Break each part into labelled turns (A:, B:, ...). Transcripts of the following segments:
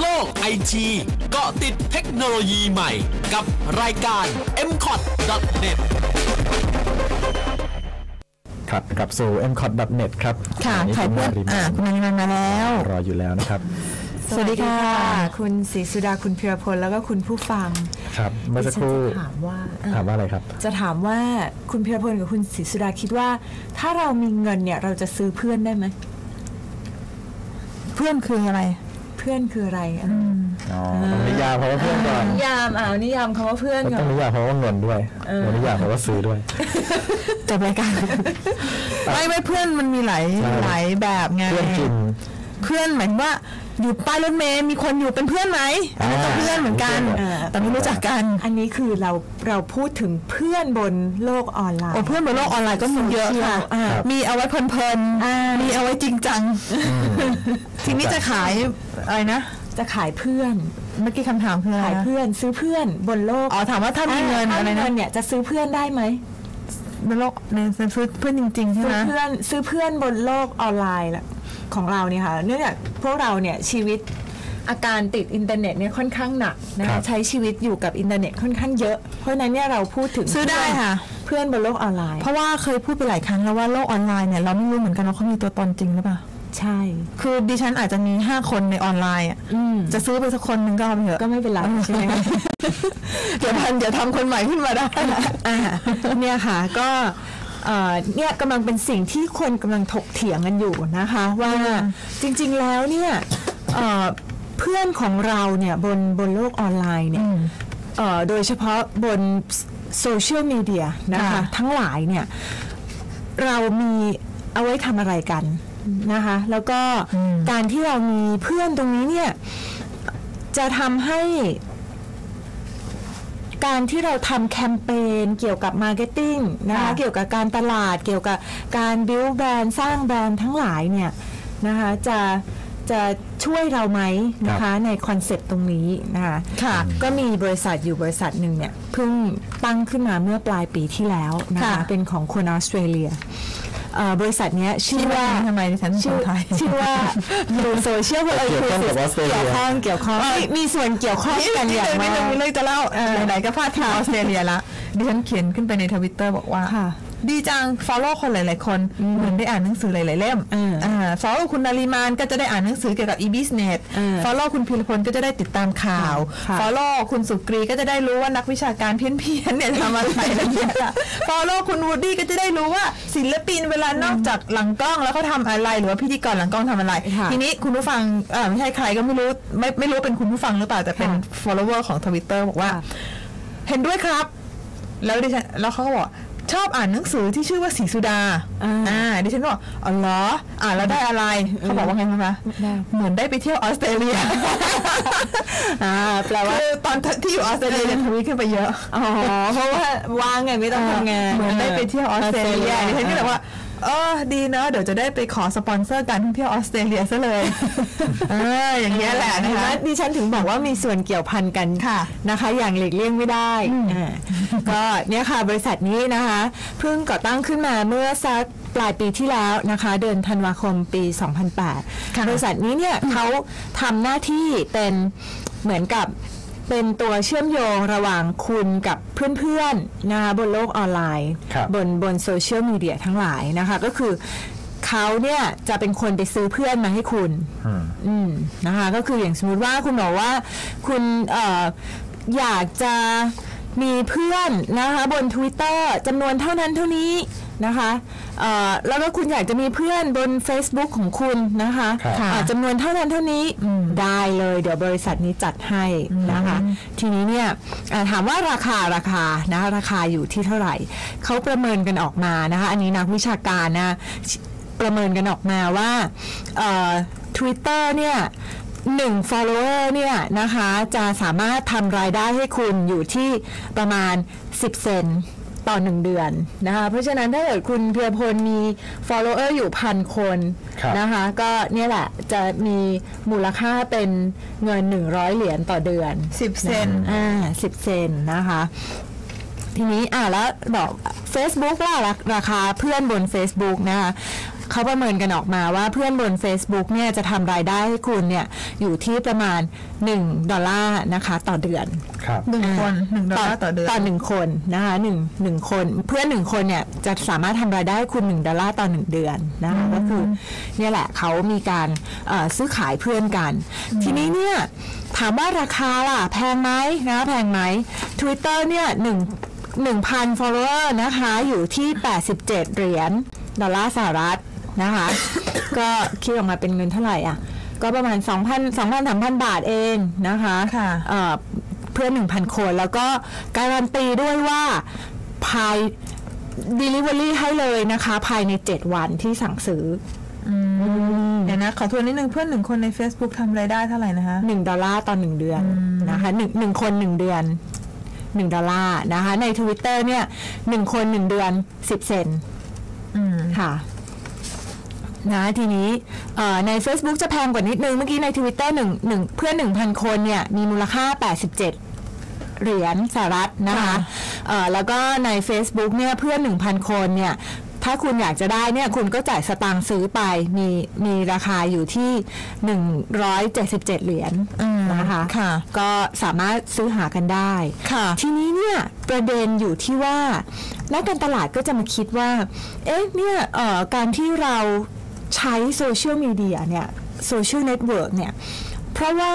A: โลกไอทีเกาะติดเทคโนโลยีใหม่กับรายการ m c o t n e t
B: ครับกลับสู่ m c o t n e t ครับ
C: ค่ะ
B: วั
C: ถ่ายเพื่อน
B: คุณ
C: อ่า
B: มา
C: คุณนาริมันมาแล้ว
B: รออยู่แล้วนะครับ
C: สวัสดีค่ะ
D: คุณศรีสุดาคุณพิรพลแล้วก็คุณผู้ฟัง
B: ครับเมื่อสักครู่
D: ดิฉันจะถามว่า
B: ถามว่าอะไรครับ
D: จะถามว่าคุณพิรพลกับคุณศรีสุดาคิดว่า ถ้าเรามีเงินเนี่ยเราจะซื้อเพื่อนได้ไหม
C: เพื่อนคืออะไร
D: เพื่อนคืออะไรอะ
B: อ๋อต้องนิยามเพราะว่าเพื่อนก่อน
D: นิยามอ่านิยามคำว่าเพื่อน
B: แล้ว
D: ก่อ
B: ต้อนงนิยามเพราะว่าเงินด้วยแล้วนิยามเพราะว่าซื้อด้วย
C: จบรายการไม่ไม่เพื่อนมันมีหลาย
B: ใช่
C: หลายแบบไง
B: เพื่อนกิน
C: เพื่อนหมายถึงว่า อยู่ป้ายรถเมย์มีคนอยู่เป็นเพื่อนไหมอันนั้นก็
B: อ่า
C: เพื่อนเหมือนกัน
B: เพื่อน
C: แต่ไม่รู้จักกัน
D: อันนี้คือเราเราพูดถึงเพื่อนบนโลกออนไลน์
C: โอ้เพื่อนบนโลกออนไลน์ก็มีเยอะค่ะ
D: อ่า
C: มีเอาไว้เพลิน
D: อ่า
C: ๆมีเอาไว้จริงจัง ทีนี้จะขายอะไรนะ
D: จะขายเพื่อน
C: เมื่อกี้คำถามคืออะไร
D: ขาย
C: นะ
D: เพื่อนซื้อเพื่อนบนโลก
C: อ๋อถามว่าถ้ามีเงิน
D: ถ้า
C: อะไร
D: มี
C: นะ
D: เงินเนี่ยจะซื้อเพื่อนได้ไหม
C: บนโลกในซื้อเพื่อนจริงๆใช่
D: ซื้
C: ไห
D: อ
C: ม
D: เพื่อนซื้อเพื่อนบนโลกออนไลน์ละ ของเราเนี่ยค่ะเนื่องจากพวกเราเนี่ยชีวิตอาการติดอินเทอร์เน็ตเนี่ยค่อนข้างหนักนะ
B: ครั
D: คะ
B: บ
D: ใช้ชีวิตอยู่กับอินเทอร์เน็ตค่อนข้างเยอะ เพราะฉะนั้นเนี่ยเราพูดถึง
C: ซื้อได้ค่ะ
D: เพื่อนบนโลกออนไลน์
C: เพราะว่าเคยพูดไปหลายครั้งแล้วว่าโลกออนไลน์เนี่ยเราไม่รู้เหมือนกันว่าเขามีตัวตนจริงหรือเปล่า
D: ใช่
C: คือดิฉันอาจจะมีห้าคนในออนไลน์อะ
D: อืม
C: จะซื้อไปสักคนหนึ่งก็เอาไปเถอะ
D: ก็ไม่เป็นไรใช่ไหมคะ
C: เดี๋ยวทันเดี๋ยวทำคนใหม่ขึ้นมาได้
D: อ่าเนี่ยค่ะ ก็ เอ่อเนี่ยกำลังเป็นสิ่งที่คนกำลังถกเถียงกันอยู่นะคะ ว่าจริงๆแล้วเนี่ยเอ่อเพื่อนของเราเนี่ยบนบนโลกออนไลน์เนี่ยเอ่อโดยเฉพาะบนโซเชียลมีเดียนะคะ
C: ค่ะ
D: ทั้งหลายเนี่ยเรามีเอาไว้ทำอะไรกันนะคะ แล้วก็การที่เรามีเพื่อนตรงนี้เนี่ยจะทำให้ การที่เราทำแคมเปญเกี่ยวกับมาร์เก็ตติ้งนะคะ
C: ค่ะ
D: เกี่ยวกับการตลาดเกี่ยวกับการบิวแบรนด์สร้างแบรนด์ทั้งหลายเนี่ยนะคะจะจะช่วยเราไหมนะคะในคอนเซ็ปต์ตรงนี้นะคะ
C: ค่ะ
D: ก็มีบริษัทอยู่บริษัทหนึ่งเนี่ยเพิ่งตั้งขึ้นมาเมื่อปลายปีที่แล้วนะคะ
C: ค่ะ
D: เป็นของคนออสเตรเลียเอ่อ บริษัทเนี้ยชื่อ
C: ที่
D: ว่า
C: ว่าทำไมดิฉันเป็นค
D: ชื่อน
C: ไทย
D: ชื่อว่าดูโซเชียลเออ
B: เกี่ยวข้องกับออสเตรเลีย
D: เกี่ยวข้องเกี่ยวข้องมีมีส่วนเกี่ยวข้องกันอย่าง
C: ไม่
D: มาก
C: ต้องมีเรื่องจะเล่าไหนๆก็พาดพิงออสเตรเลียละดิฉันเขียนขึ้นไปในทวิตเตอร์บอกว่า
D: ค่ะ
C: ดีจัง follow คนหลาย ๆ คน เหมือนได้อ่านหนังสือหลาย ๆ เล่ม
D: อืม
C: อ่า follow คุณนาริมานก็จะได้อ่านหนังสือเกี่ยวกับ e-business
D: อืม
C: follow คุณพิรพลก็จะได้ติดตามข่าว
D: ค่ะ
C: follow คุณสุกรีก็จะได้รู้ว่านักวิชาการเพี้ยน ๆ เนี่ยทำอะไรอะไรเงี้ย follow คุณวูดดี้ก็จะได้รู้ว่าศิลปินเวลานอกจากหลังกล้องแล้วเขาทำอะไรหรือว่าพิธีกรหลังกล้องทำอะไร
D: ค่ะ
C: ทีนี้คุณผู้ฟังเออไม่ใช่ใครก็ไม่รู้ไม่ไม่รู้ว่าเป็นคุณผู้ฟังหรือเปล่าแต่เป็น
D: ค่ะ
C: follower ของทวิตเตอร์บอกว่า
D: ค่ะ
C: เห็นด้วยครับ แล้วดิฉันแล้วเขาก็บอก ชอบอ่านหนังสือที่ชื่อว่าสีสุดา
D: อ่า
C: ดิฉันก็บอกอ๋อเหรอ อ่านแล้วได้อะไร เขาบอกว่าไงรู้ไหม
D: ได้
C: เหมือนได้ไปเที่ยวออสเตรเลีย
D: อ่า แปลว่า
C: คือตอนที่อยู่ออสเตรเลียเนี่ยทวีตขึ้นไปเยอะ
D: อ๋อ เพราะว่าว่างไงไม่ต้องทำงาน
C: เหมือนได้ไปเที่ยวออสเตรเลีย
D: ออสเตรเลีย
C: ดิฉันก็เลยว่า เออดีเนอะเดี๋ยวจะได้ไปขอสปอนเซอร์การท่องเที่ยวออสเตรเลียซะเลยเอออย่างเงี้ยแหละนะ
D: เห็นไหม
C: คะ
D: ดิฉันถึงบอกว่ามีส่วนเกี่ยวพันกัน
C: ค่ะ
D: นะคะ อย่างหลีกเลี่ยงไม่ได้อ่าก็เนี่ยค่ะบริษัทนี้นะคะเพิ่งก่อตั้งขึ้นมาเมื่อสักปลายปีที่แล้วนะคะ เดือนธันวาคมปี 2008 บริษัทนี้เนี่ยเขาทำหน้าที่เป็นเหมือนกับ เป็นตัวเชื่อมโยงระหว่างคุณกับเพื่อนๆนะคะบนโลกออนไลน์
B: ครับ
D: บนบนโซเชียลมีเดียทั้งหลายนะคะ ก็คือเขาเนี่ยจะเป็นคนไปซื้อเพื่อนมาให้คุณ อืมนะคะ ก็คืออย่างสมมติว่าคุณบอกว่าคุณเอ่ออยากจะมีเพื่อนนะคะบน Twitter จำนวนเท่านั้นเท่านี้ นะคะเอ่อแล้วก็คุณอยากจะมีเพื่อนบน Facebook ของคุณนะคะ
B: ครับ
D: อ่าจำนวนเท่านั้นเท่านี้ได้เลยเดี๋ยวบริษัทนี้จัดให้นะคะ ทีนี้เนี่ยอ่าถามว่าราคาราคานะคะราคาอยู่ที่เท่าไหร่เขาประเมินกันออกมานะคะ อันนี้นักวิชาการนะประเมินกันออกมาว่าเอ่อ Twitter เนี่ยหนึ่ง follower เนี่ยนะคะ จะสามารถทำรายได้ให้คุณอยู่ที่ประมาณ 10 เซนต์ ต่อหนึ่งเดือนนะคะเพราะฉะนั้นถ้าเกิดคุณเพียรพลมี follower อยู่พันคน
B: ครับ
D: นะคะก็เนี่ยแหละจะมีมูลค่าเป็นเงิน 100 เหรียญต่อเดือน
C: 10 เซนต์
D: อ่าสิบเซนนะคะทีนี้อ่าแล้วบอก Facebook ล่ะราราคาเพื่อนบน Facebook นะคะ เขาประเมินกันออกมาว่าเพื่อนบน Facebook เนี่ยจะทำรายได้ให้คุณเนี่ยอยู่ที่ประมาณ 1 ดอลลาร์นะคะต่อเดือน
B: ครับ
C: หนึ่งคนหนึ่งดอลลาร์ต่อเดือน
D: ต่อหนึ่งคนนะคะหนึ่งหนึ่งคน เพื่อนหนึ่งคนเนี่ยจะสามารถทำรายได้ให้คุณหนึ่งดอลลาร์ต่อหนึ่งเดือนนะคะก็คือเนี่ยแหละเขามีการเอ่อซื้อขายเพื่อนกัน ทีนี้เนี่ยถามว่าราคาล่ะ แพงไหมนะแพงไหม Twitter เนี่ยหนึ่งหนึ่งพัน follower นะคะ อยู่ที่ 87 เหรียญดอลลาร์สหรัฐ นะคะ ก็คิดออกมาเป็นเงินเท่าไหร่อะ ก็ประมาณ 2,000 2,000 3,000 บาทเองนะคะ
C: ค่ะ
D: เอ่อเพื่อน1,000 คน แล้วก็การันตีด้วยว่าภาย Delivery ให้เลยนะคะ ภายใน 7 วันที่สั่งซื้อ
C: เดี๋ยวนะ ขอทวนนิดนึงเพื่อนหนึ่งคนใน Facebook ทำรายได้เท่าไหร่นะคะ
D: 1ดอลลาร์ต่อ1เดือนนะคะหนึ่งหนึ่งคน1เดือน1ดอลลาร์นะคะ ใน Twitter เนี่ย1คน1เดือน10เซนต์
C: อืม
D: ค่ะ นะทีนี้เอ่อใน Facebook จะแพงกว่านิดนึง เมื่อกี้ใน Twitter หนึ่งหนึ่งเพื่อน 1,000 คนเนี่ย มีมูลค่า 87 เหรียญสหรัฐนะคะ
C: ค่ะ
D: เอ่อแล้วก็ใน Facebook เนี่ยเพื่อน 1,000 คนเนี่ยถ้าคุณอยากจะได้เนี่ยคุณก็จ่ายสตางค์ซื้อไปมีมีราคาอยู่ที่ 177 เหรียญนะคะ
C: ค่ะ
D: ก็สามารถซื้อหากันได้
C: ค่ะ
D: ทีนี้เนี่ยประเด็นอยู่ที่ว่านักการตลาดก็จะมาคิดว่า เอ๊ะเนี่ยเอ่อการที่เรา ใช้โซเชียลมีเดียเนี่ยโซเชียลเน็ตเวิร์กเนี่ยเพราะว่า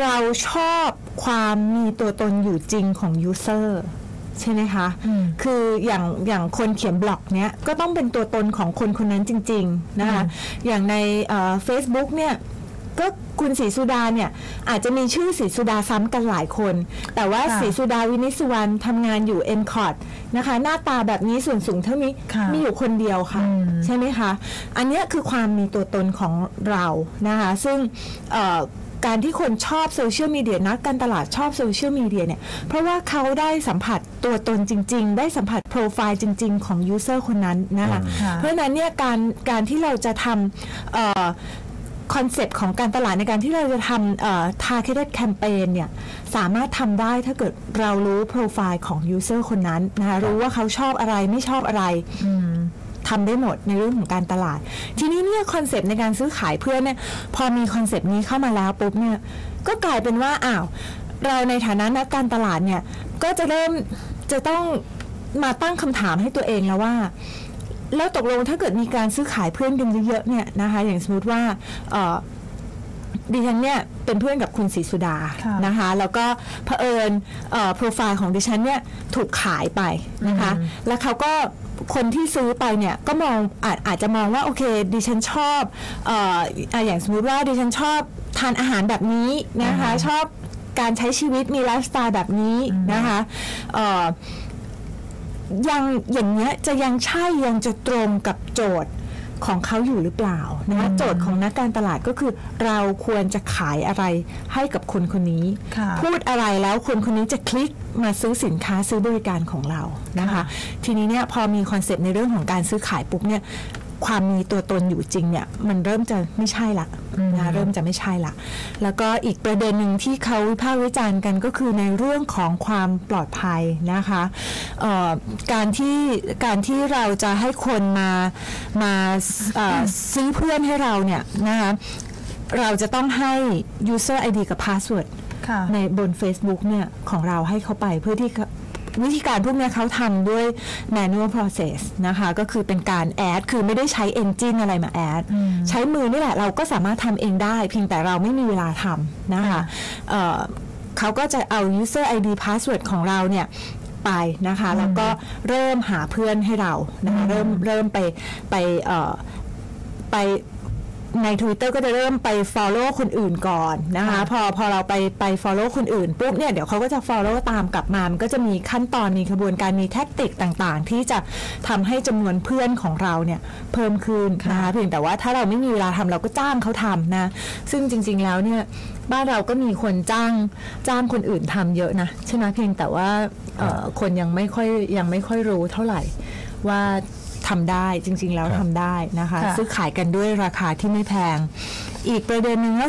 D: เราชอบความมีตัวตนอยู่จริงของยูเซอร์ใช่ไหมคะ คืออย่างอย่างคนเขียนบล็อกเนี้ยก็ต้องเป็นตัวตนของคนคนนั้นจริง ๆ นะคะ อย่างในเฟซบุ๊กเนี่ย ก็คุณศรีสุดาเนี่ยอาจจะมีชื่อศรีสุดาซ้ำกันหลายคน แต่ว่า
C: ค่ะ
D: ศรีสุดาวินิจสุวรรณทำงานอยู่ m c o t นะคะ หน้าตาแบบนี้ส่วนสูงเท่านี้
C: ค่ะ
D: มีอยู่คนเดียวค่ะ
C: อืม
D: ใช่ไหมคะ อันเนี้ยคือความมีตัวตนของเรานะคะ ซึ่งเอ่อการที่คนชอบโซเชียลมีเดียนักการตลาดชอบโซเชียลมีเดียเนี่ย เพราะว่าเขาได้สัมผัสตัวตนจริง ๆ ได้สัมผัสโปรไฟล์จริง ๆ ของยูเซอร์คนนั้นนะคะ
C: ค่ะ
D: เพราะฉะนั้นเนี่ยการการที่เราจะทำเอ่อ คอนเซปต์ของการตลาดในการที่เราจะทำเอ่อ targeted campaign เนี่ยสามารถทำได้ถ้าเกิดเรารู้โปรไฟล์ของ user คนนั้นนะคะรู้ว่าเขาชอบอะไรไม่ชอบอะไรทำได้หมดในเรื่องของการตลาด ทีนี้เนี่ยคอนเซปต์ในการซื้อขายเพื่อนเนี่ยพอมีคอนเซปต์นี้เข้ามาแล้วปุ๊บเนี่ยก็กลายเป็นว่าอ้าวเราในฐานะนักการตลาดเนี่ยก็จะเริ่มจะต้องมาตั้งคำถามให้ตัวเองแล้วว่า แล้วตกลงถ้าเกิดมีการซื้อขายเพื่อนกันเยอะๆเนี่ยนะคะอย่างสมมติว่าเอ่อดิฉันเนี่ยเป็นเพื่อนกับคุณศรีสุดา
C: ค่ะ
D: นะคะแล้วก็เผอิญเอ่อโปรไฟล์ของดิฉันเนี่ยถูกขายไปนะคะแล้วเขาก็คนที่ซื้อไปเนี่ยก็มองอาจอาจจะมองว่าโอเคดิฉันชอบเอ่ออะอย่างสมมติว่าดิฉันชอบทานอาหารแบบนี้นะคะชอบการใช้ชีวิตมีไลฟ์สไตล์แบบนี้นะคะเอ่อ ยังอย่างเนี้ยจะยังใช่ยังจะตรงกับโจทย์ของเขาอยู่หรือเปล่านะคะโจทย์ของนักการตลาดก็คือ เราควรจะขายอะไรให้กับคนคนนี้
C: ค่ะ
D: พูดอะไรแล้วคนคนนี้จะคลิกมาซื้อสินค้าซื้อบริการของเรานะคะ ทีนี้เนี่ยพอมีคอนเซปต์ในเรื่องของการซื้อขายปุ๊บเนี่ย ความมีตัวตนอยู่จริงเนี่ยมันเริ่มจะไม่ใช่ละนะเริ่มจะไม่ใช่ละแล้วก็อีกประเด็นหนึ่งที่เขาวิพากษ์วิจารณ์กันก็คือในเรื่องของความปลอดภัยนะคะเอ่อการที่การที่เราจะให้คนมามาเอ่อซื้อเพื่อนให้เราเนี่ยนะคะเราจะต้องให้ user ID กับ password
C: ค่ะ
D: ในบน Facebook เนี่ยของเราให้เขาไปเพื่อที่เขา วิธีการพวกเนี้ยเขาทำด้วย manual process นะคะ ก็คือเป็นการแอด คือไม่ได้ใช้ engine อะไรมาแอด ใช้มือนี่แหละ เราก็สามารถทำเองได้ เพียงแต่เราไม่มีเวลาทำนะคะเอ่อเขาก็จะเอา user ID password ของเราเนี่ยไปนะคะแล้วก็เริ่มหาเพื่อนให้เรานะคะเริ่มเริ่มไปไปเอ่อไป ใน Twitter ก็จะเริ่มไป Follow คนอื่นก่อนนะคะ พอพอเราไปไป Follow คนอื่นปุ๊บเนี่ยเดี๋ยวเขาก็จะ Follow ตามกลับมา มันก็จะมีขั้นตอนมีขบวนการมีแท็กติกต่างๆ ที่จะทำให้จำนวนเพื่อนของเราเนี่ยเพิ่มขึ้นนะคะเพียงแต่ว่าถ้าเราไม่มีเวลาทำเราก็จ้างเขาทำนะซึ่งจริง ๆแล้วเนี่ยบ้านเราก็มีคนจ้างจ้างคนอื่นทำเยอะนะใช่ไหมเพียงแต่ว่าเอ่อคนยังไม่ค่อยยังไม่ค่อยรู้เท่าไหร่ว่า ทำได้จริง ๆ แล้ว
B: ครับ
D: ทำได้นะคะ
C: ค่ะ
D: ซื้อขายกันด้วยราคาที่ไม่แพง อีกประเด็นหนึ่งก็